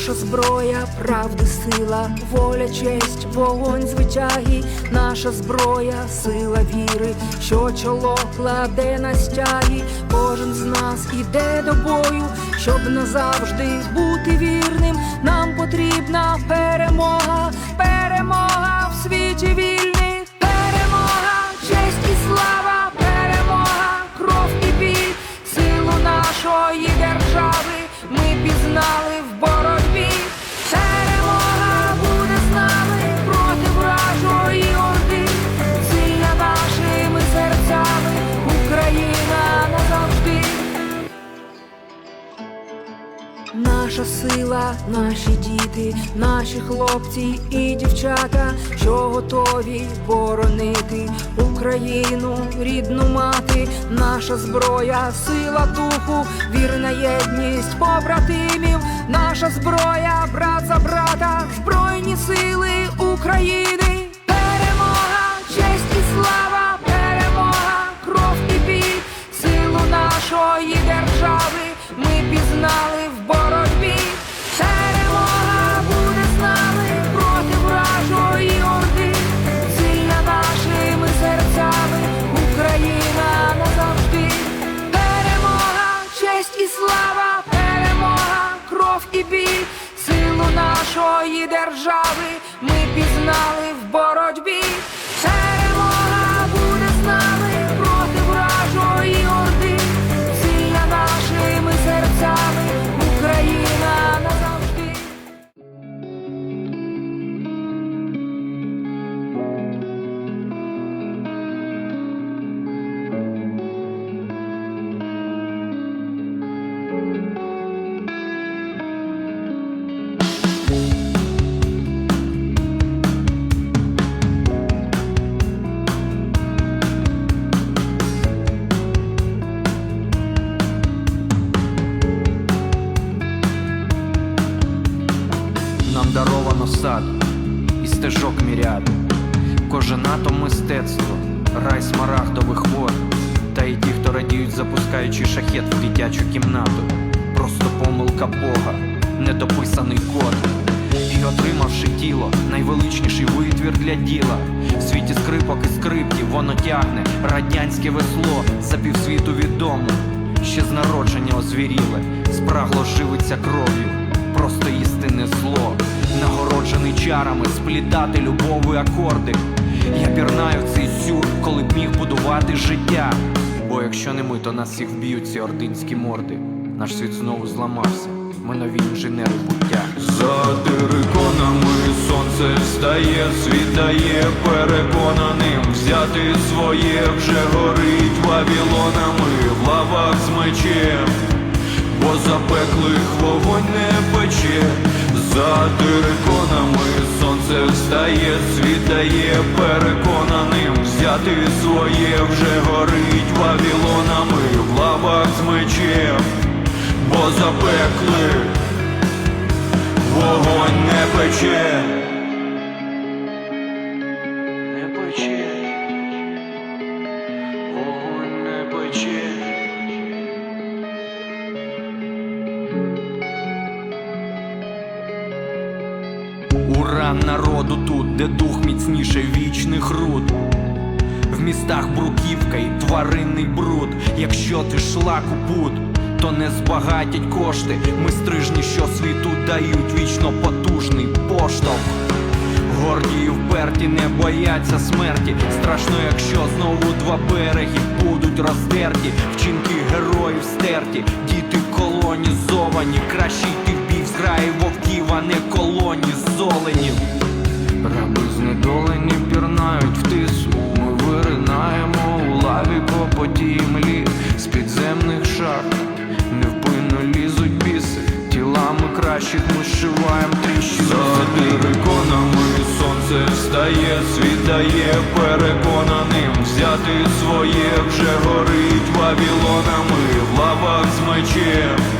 Наша зброя, правди, сила, воля, честь, вогонь звитяги, наша зброя, сила віри, що чоло кладе на стяги, кожен з нас іде до бою, щоб назавжди бути вірним. Нам потрібна сила, наші діти, наші хлопці і дівчата, що готові боронити Україну, рідну мати, наша зброя, сила духу, вірна єдність побратимів, наша зброя, брат за брата, збройні сили України. Перемога, честь і слава, перемога, кров і біль, силу нашої і силу нашої держави ми пізнали в боротьбі. Радіють, запускаючи шахет в дитячу кімнату. Просто помилка Бога, недописаний код. І отримавши тіло, найвеличніший витвір для діла. В світі скрипок і скрипків воно тягне радянське весло за півсвіту відомо. Ще з народження озвіріле, спрагло живиться кров'ю просто істинне зло, нагороджений чарами, сплітати любові акорди. Я пірнаю в цей сюр, коли б міг будувати життя. Бо якщо не ми, то нас всіх вб'ють ці ординські морди. Наш світ знову зламався. Ми нові інженери буття. За териконами сонце встає, світає переконаним взяти своє вже горить вавілонами в лавах з мечем, бо запеклих вогонь не пече, за териконами сонце встає, світає переконаним. Взяти своє вже горить вавілонами в лавах з мечем, бо запеклих Вогонь не пече, не пече, вогонь не пече. Народу тут, де дух міцніше вічних руд. В містах бруківка і тваринний бруд. Якщо ти шлак у пут, то не збагатять кошти. Ми стрижні, що світу дають вічно потужний поштовх. Горді і вперті не бояться смерті. Страшно, якщо знову два береги будуть роздерті. Вчинки героїв стерті, діти колонізовані. Краще йти в бій в зграї вовків, а не колоні золенів. Раби знедолені пірнають в тису. Ми виринаємо у лаві по потій млі з підземних шахт. Невпинно лізуть біси, тілами кращих ми зшиваєм тріщини. За териконами сонце встає, світає переконаним взяти своє вже горить вавілонами в лавах з мечем,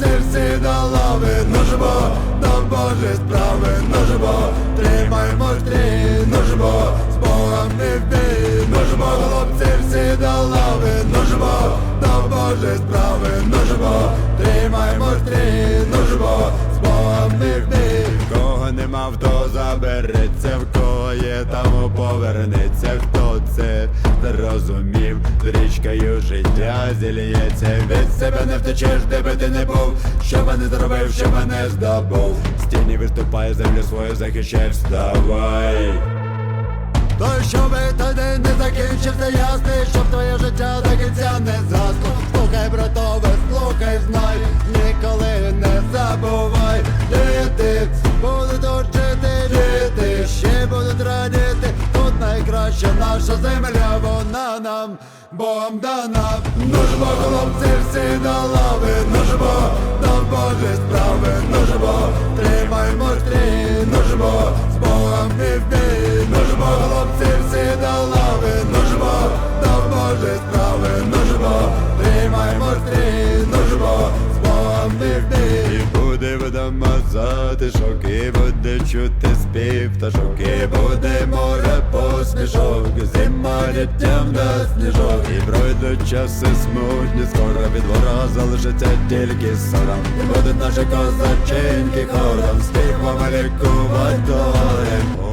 Всі до лави, нужбо, до Божі справи, нужбо, тримаймо стрій, нужбо, з Богом не вбій, нужбо, хлопці, всі до лави, нужбо, до Божі справи, нужбо, тримаймо стрій, нужбо, з Богом не вбій. Кого нема, хто забереться, в кого є, тому повернеться, зрозумів, річкою життя зільється, від себе не втечеш, де би ти не був, що би не зробив, що би не здобув, з тіні виступає, землю свою захищай, вставай. То щоби той день не закінчився ясний, щоб твоє життя до кінця не засло. Слухай, братове, слухай, знай, ніколи не забувай. Діти будуть учити, діти ще будуть радіти. Тут найкраща наша земля, нам Богом дана. Нужбо, хлопці, всі до лави, нужбо, там Божі справи, нужбо, тримаймо стрій, нужбо, з Богом і затишок, і буде чути спів. Пташок, буде море посмішок, зима літтям на сніжок, і пройдуть часи смутні, скоро від двора залишиться тільки сором, і будуть наші козаченьки хором, співами лікувати до